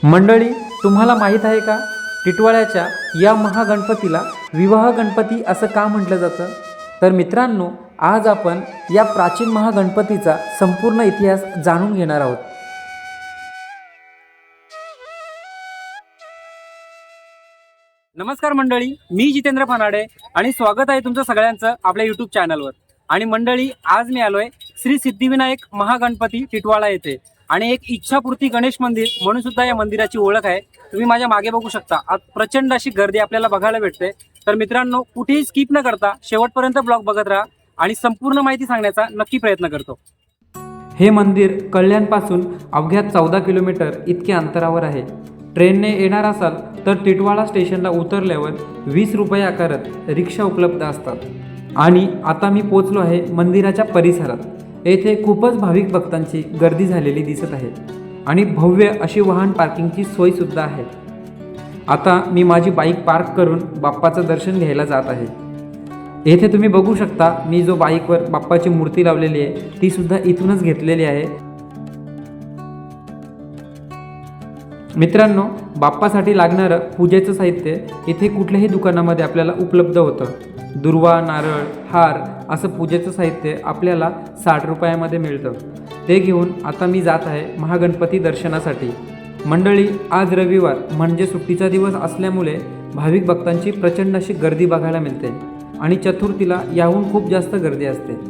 मंडळी तुम्हाला माहीत आहे का? टिटवाळ्याच्या या महागणपतीला विवाह गणपती असं का म्हटलं जातं? तर मित्रांनो आज आपण या प्राचीन महागणपतीचा संपूर्ण इतिहास जाणून घेणार आहोत. नमस्कार मंडळी मी जितेंद्र फनाडे आणि स्वागत आहे तुमचं सगळ्यांचं आपल्या युट्यूब चॅनलवर आणि मंडळी आज मी आलोय श्री सिद्धिविनायक महागणपती टिटवाळा येथे. आणि एक इच्छापूर्ती गणेश मंदिर म्हणून सुद्धा या मंदिराची ओळख आहे. तुम्ही माझ्या मागे बघू शकता. आज प्रचंड अशी गर्दी आपल्याला बघायला भेटते. तर मित्रांनो कुठेही स्किप न करता शेवटपर्यंत ब्लॉग बघत राहा आणि संपूर्ण माहिती सांगण्याचा नक्की प्रयत्न करतो. हे मंदिर कल्याणपासून अवघ्या चौदा किलोमीटर इतक्या अंतरावर आहे. ट्रेनने येणार असाल तर टिटवाळा स्टेशनला उतरल्यावर वीस रुपये आकारत रिक्षा उपलब्ध असतात. आणि आता मी पोचलो आहे मंदिराच्या परिसरात. येथे खूपच भाविक भक्तांची गर्दी झालेली दिसत आहे आणि भव्य अशी वाहन पार्किंगची सोयसुद्धा आहे. आता मी माझी बाईक पार्क करून बाप्पाचं दर्शन घ्यायला जात आहे. येथे तुम्ही बघू शकता मी जो बाईकवर बाप्पाची मूर्ती लावलेली आहे ती सुद्धा इथूनच घेतलेली आहे. मित्रांनो बाप्पासाठी लागणारं पूजेचं साहित्य इथे कुठल्याही दुकानामध्ये आपल्याला उपलब्ध होतं. दुर्वा नारळ हार असं पूजेचं साहित्य आपल्याला साठ रुपयामध्ये मिळतं. ते घेऊन आता मी जात आहे महागणपती दर्शनासाठी. मंडळी आज रविवार म्हणजे सुट्टीचा दिवस असल्यामुळे भाविक भक्तांची प्रचंड अशी गर्दी बघायला मिळते आणि चतुर्थीला याहून खूप जास्त गर्दी असते.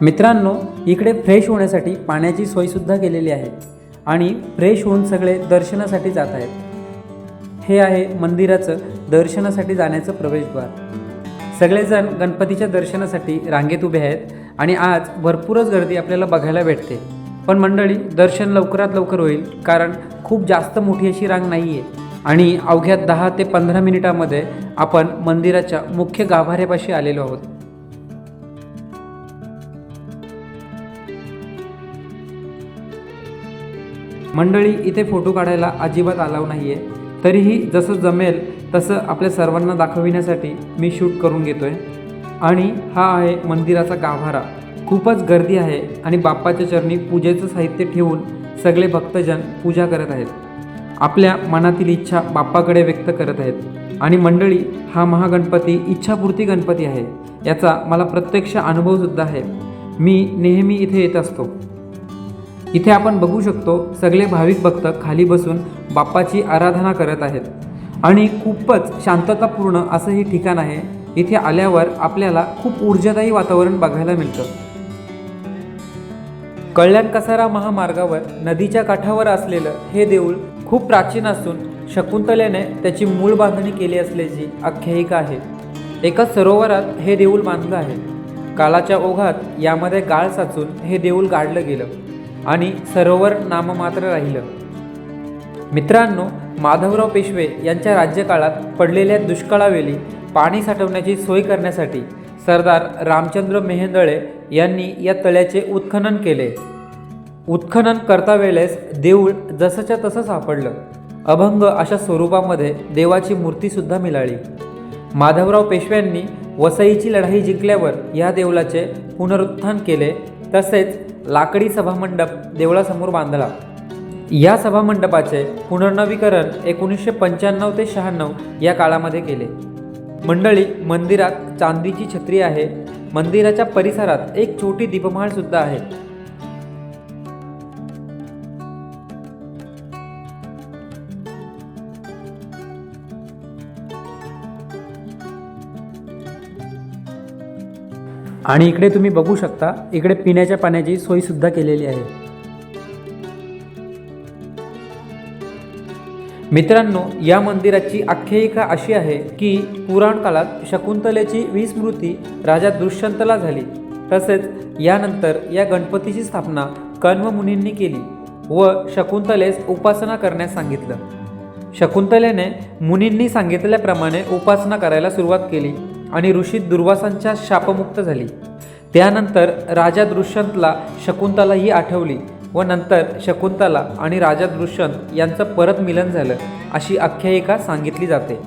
मित्रांनो इकडे फ्रेश होण्यासाठी पाण्याची सोयसुद्धा केलेली आहे. आणि फ्रेश होऊन सगळे दर्शनासाठी जात आहेत. हे आहे मंदिराचं दर्शनासाठी जाण्याचं प्रवेशद्वार. सगळेजण गणपतीच्या दर्शनासाठी रांगेत उभे आहेत आणि आज भरपूरच गर्दी आपल्याला बघायला भेटते. पण मंडळी दर्शन लवकरात लवकर होईल कारण खूप जास्त मोठी अशी रांग नाही आहे आणि अवघ्या दहा ते पंधरा मिनिटामध्ये आपण मंदिराच्या मुख्य गाभाऱ्यापाशी आलेलो आहोत. मंडळी इथे फोटो काढायला अजिबात अलाव नाही आहे तरीही जसं जमेल तसं आपल्या सर्वांना दाखविण्यासाठी मी शूट करून घेतो आहे आणि हा आहे मंदिराचा गाभारा. खूपच गर्दी आहे आणि बाप्पाच्या चरणी पूजेचं साहित्य ठेवून सगळे भक्तजन पूजा करत आहेत. आपल्या मनातील इच्छा बाप्पाकडे व्यक्त करत आहेत. आणि मंडळी हा महागणपती इच्छापूर्ती गणपती आहे. याचा मला प्रत्यक्ष अनुभवसुद्धा आहे. मी नेहमी इथे येत असतो. इथे आपण बघू शकतो सगळे भाविक भक्त खाली बसून बाप्पाची आराधना करत आहेत. आणि खूपच शांततापूर्ण असं हे ठिकाण आहे. इथे आल्यावर आपल्याला खूप ऊर्जादायी वातावरण बघायला मिळतं. कल्याण कसारा महामार्गावर नदीच्या काठावर असलेलं हे देऊळ खूप प्राचीन असून शकुंतलेने त्याची मूळ बांधणी केली असल्याची आख्यायिका आहे. एका सरोवरात हे देऊळ बांधलं आहे. कालाच्या ओघात यामध्ये गाळ साचून हे देऊळ गाडलं गेलं. आणि सरोवर नाममात्र राहिलं. मित्रांनो माधवराव पेशवे यांच्या राज्यकाळात पडलेल्या दुष्काळावेळी पाणी साठवण्याची सोय करण्यासाठी सरदार रामचंद्र मेहेंदळे यांनी या तळ्याचे उत्खनन केले. उत्खनन करता वेळेस देऊळ जसंच्या तसं सापडलं. अभंग अशा स्वरूपामध्ये देवाची मूर्तीसुद्धा मिळाली. माधवराव पेशव्यांनी वसईची लढाई जिंकल्यावर या देवळाचे पुनरुत्थान केले तसेच लाकडी सभामंडप देवळासमोर बांधला. या सभामंडपाचे पुनर्नवीकरण एकोणीसशे पंच्याण्णव ते शहाण्णव या काळामध्ये केले. मंडळी मंदिरात चांदीची छत्री आहे. मंदिराच्या परिसरात एक छोटी दीपमाळसुद्धा आहे. आणि इकडे तुम्ही बघू शकता इकडे पिण्याच्या पाण्याची सोयसुद्धा केलेली आहे. मित्रांनो या मंदिराची आख्यायिका अशी आहे की पुराण काळात शकुंतलेची विस्मृती राजा दुष्यंतला झाली. तसेच यानंतर या गणपतीची स्थापना कण्व मुनींनी केली व शकुंतलेस उपासना करण्यास सांगितलं. शकुंतलेने मुनींनी सांगितल्याप्रमाणे उपासना करायला सुरुवात केली. आणि ऋषी दुर्वासांच्या शापमुक्त झाली. त्यानंतर राजा दृष्यंतला शकुंतला ही आठवली व नंतर शकुंतला आणि राजा दृष्यंत यांचं परत मिलन झालं अशी आख्यायिका सांगितली जाते.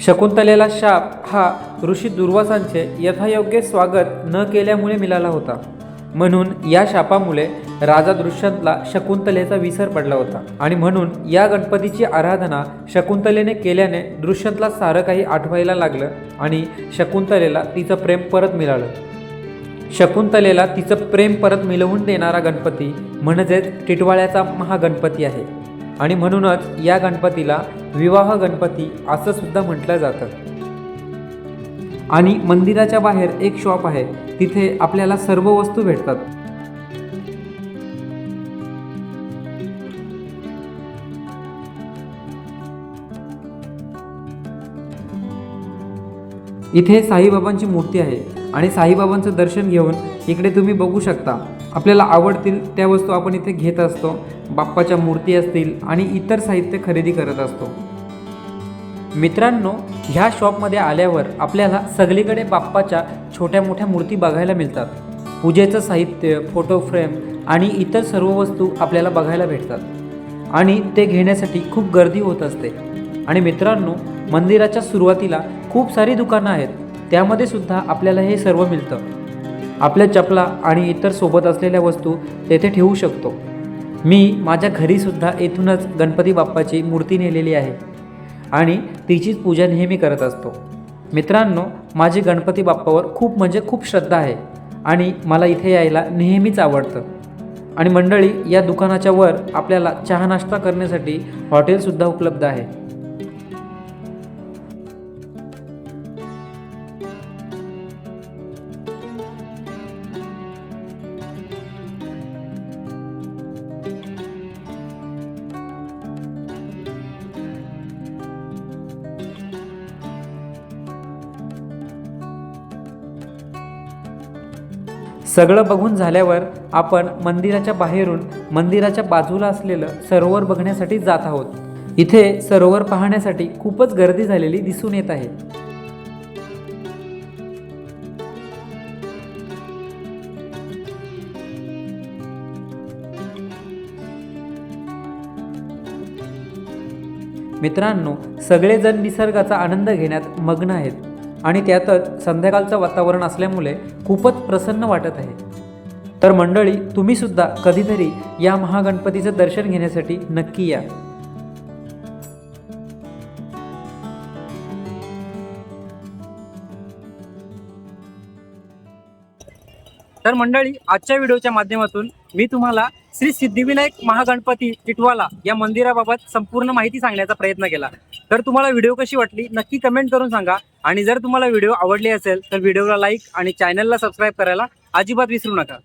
शकुंतलेला शाप हा ऋषी दुर्वासांचे यथायोग्य स्वागत न केल्यामुळे मिळाला होता. म्हणून या शापामुळे राजा दृष्यंतला शकुंतलेचा विसर पडला होता. आणि म्हणून या गणपतीची आराधना शकुंतलेने केल्याने दृष्यंतला सारं काही आठवायला लागलं आणि शकुंतलेला तिचं प्रेम परत मिळालं. शकुंतलेला तिचं प्रेम परत मिळवून देणारा गणपती म्हणजेच टिटवाळ्याचा महागणपती आहे. आणि म्हणूनच या गणपतीला विवाह गणपती असं सुद्धा म्हटलं जातं. आणि मंदिराच्या बाहेर एक शॉप आहे तिथे आपल्याला सर्व वस्तू भेटतात. इथे साईबाबांची मूर्ती आहे आणि साईबाबांचं दर्शन घेऊन इकडे तुम्ही बघू शकता. आपल्याला आवडतील त्या वस्तू आपण इथे घेत असतो. बाप्पाच्या मूर्ती असतील आणि इतर साहित्य खरेदी करत असतो. मित्रांनो ह्या शॉपमध्ये आल्यावर आपल्याला सगळीकडे बाप्पाच्या छोट्या मोठ्या मूर्ती बघायला मिळतात. पूजेचं साहित्य फोटो फ्रेम आणि इतर सर्व वस्तू आपल्याला बघायला भेटतात. आणि ते घेण्यासाठी खूप गर्दी होत असते. आणि मित्रांनो मंदिराच्या सुरुवातीला खूप सारी दुकानं आहेत. त्यामध्ये सुद्धा आपल्याला हे सर्व मिळतं. आपल्या चपला आणि इतर सोबत असलेल्या वस्तू तेथे ठेवू शकतो. मी माझ्या घरीसुद्धा येथूनच गणपती बाप्पाची मूर्ती नेलेली आहे. आणि तिचीच पूजा नेहमी करत असतो. मित्रांनो माझी गणपती बाप्पावर खूप म्हणजे खूप श्रद्धा आहे आणि मला इथे यायला नेहमीच आवडतं. आणि मंडळी या दुकानाच्या वर आपल्याला चहा नाश्ता करण्यासाठी हॉटेलसुद्धा उपलब्ध आहे. सगळं बघून झाल्यावर आपण मंदिराच्या बाहेरून मंदिराच्या बाजूला असलेलं सरोवर बघण्यासाठी जात आहोत. इथे सरोवर पाहण्यासाठी खूपच गर्दी झालेली दिसून येत आहे. मित्रांनो सगळेजण निसर्गाचा आनंद घेण्यात मग्न आहेत. आणि त्यातच संध्याकाळचं वातावरण असल्यामुळे खूपच प्रसन्न वाटत आहे. तर मंडळी तुम्ही सुद्धा कधीतरी या महागणपतीचं दर्शन घेण्यासाठी नक्की या. तर मंडळी आजच्या व्हिडिओच्या माध्यमातून मी तुम्हाला श्री सिद्धिविनायक महागणपती टिटवाला या मंदिराबाबत संपूर्ण माहिती सांगण्याचा प्रयत्न केला. तर तुम्हाला व्हिडिओ कशी वाटली नक्की कमेंट करून सांगा. आणि जर तुम्हाला व्हिडिओ आवडली असेल तर व्हिडिओला लाईक आणि चॅनलला सबस्क्राईब करायला अजिबात विसरू नका.